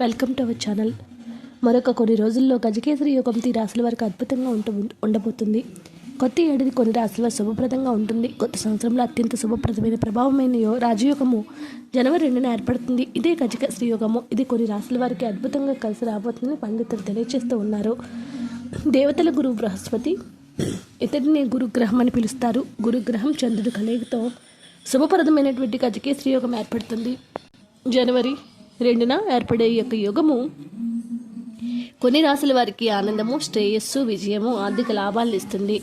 Welcome to our channel. మరొక కొన్ని రోజుల్లో గజకేసరి యోగం ఈ రాశుల వారికి అద్భుతంగా ఉంటు ఉండబోతుంది. కొత్త ఏడాది కొన్ని రాశుల శుభప్రదంగా ఉంటుంది. కొత్త సంవత్సరంలో అత్యంత శుభప్రదమైన ప్రభావమైన యో రాజయోగము జనవరి రెండున ఏర్పడుతుంది. ఇదే గజకేసరి యోగము. ఇది కొన్ని రాశుల వారికి అద్భుతంగా కలిసి రాబోతుందని పండితులు తెలియజేస్తూ ఉన్నారు. దేవతల గురువు బృహస్పతి ఇతడిని గురుగ్రహం అని పిలుస్తారు. గురుగ్రహం చంద్రుడు కలయికతో శుభప్రదమైనటువంటి గజకేసరి యోగం ఏర్పడుతుంది. జనవరి రెండున ఏర్పడే యొక్క యుగము కొన్ని రాశుల వారికి ఆనందము శ్రేయస్సు విజయము ఆర్థిక లాభాలను ఇస్తుంది.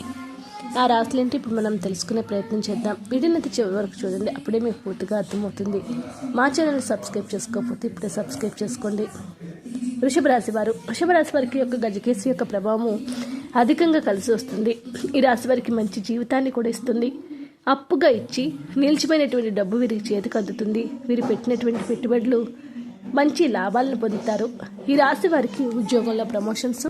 ఆ రాశులు ఏంటి ఇప్పుడు మనం తెలుసుకునే ప్రయత్నం చేద్దాం. వీడియోని చివరి వరకు చూడండి. అప్పుడే మీకు పూర్తిగా అర్థమవుతుంది. మా ఛానల్ సబ్స్క్రైబ్ చేసుకోకపోతే ఇప్పుడే సబ్స్క్రైబ్ చేసుకోండి. వృషభ రాశి వారు. వృషభ రాశి వారికి యొక్క గజకేసి యొక్క ప్రభావము అధికంగా కలిసి వస్తుంది. ఈ రాశి వారికి మంచి జీవితాన్ని కూడా ఇస్తుంది. అప్పుగా ఇచ్చి నిలిచిపోయినటువంటి డబ్బు వీరికి చేతికి అందుతుంది. వీరు పెట్టినటువంటి పెట్టుబడులు మంచి లాభాలను పొందుతారు. ఈ రాశి వారికి ఉద్యోగంలో ప్రమోషన్స్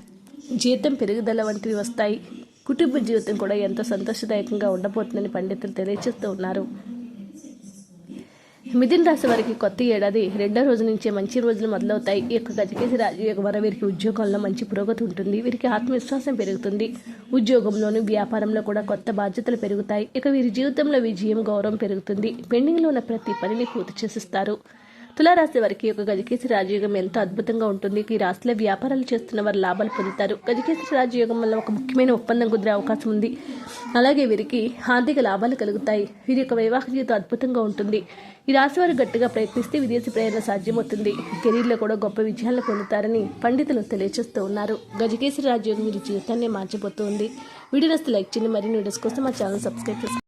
జీతం పెరుగుదల వంటివి వస్తాయి. కుటుంబ జీవితం కూడా ఎంతో సంతోషదాయకంగా ఉండబోతుందని పండితులు తెలియజేస్తూ ఉన్నారు. మిథున రాశి వారికి కొత్త ఏడాది రెండో రోజు నుంచే మంచి రోజులు మొదలవుతాయి. ఈ యొక్క గజకేసి రాజయోగం వల్ల వీరికి ఉద్యోగంలో మంచి పురోగతి ఉంటుంది. వీరికి ఆత్మవిశ్వాసం పెరుగుతుంది. ఉద్యోగంలోను వ్యాపారంలో కూడా కొత్త బాధ్యతలు పెరుగుతాయి. ఇక వీరి జీవితంలో విజయం గౌరవం పెరుగుతుంది. పెండింగ్లో ఉన్న ప్రతి పనిని పూర్తి చేసిస్తారు. తులారాశి వారికి ఒక గజకేసి రాజయోగం ఎంతో అద్భుతంగా ఉంటుంది. ఈ రాశిలో వ్యాపారాలు చేస్తున్న వారు లాభాలు పొందుతారు. గజకేసి రాజయోగం వల్ల ఒక ముఖ్యమైన ఒప్పందం కుదిరే అవకాశం ఉంది. అలాగే వీరికి ఆర్థిక లాభాలు కలుగుతాయి. వీరి యొక్క వైవాహిక జీవితం అద్భుతంగా ఉంటుంది. ఈ రాశి వారు గట్టిగా ప్రయత్నిస్తే విదేశీ ప్రయాణం సాధ్యమవుతుంది. కెరీర్లో కూడా గొప్ప విజయాలను పొందుతారని పండితులు తెలియజేస్తూ ఉన్నారు. గజకేసి రాజయోగం వీరి జీవితాన్ని మార్చిపోతుంది వీడియో నస్తే లైక్ చేయండి. మరిన్ని వీడియోస్ కోసం మా ఛానల్ సబ్స్క్రైబ్ చేసుకోండి.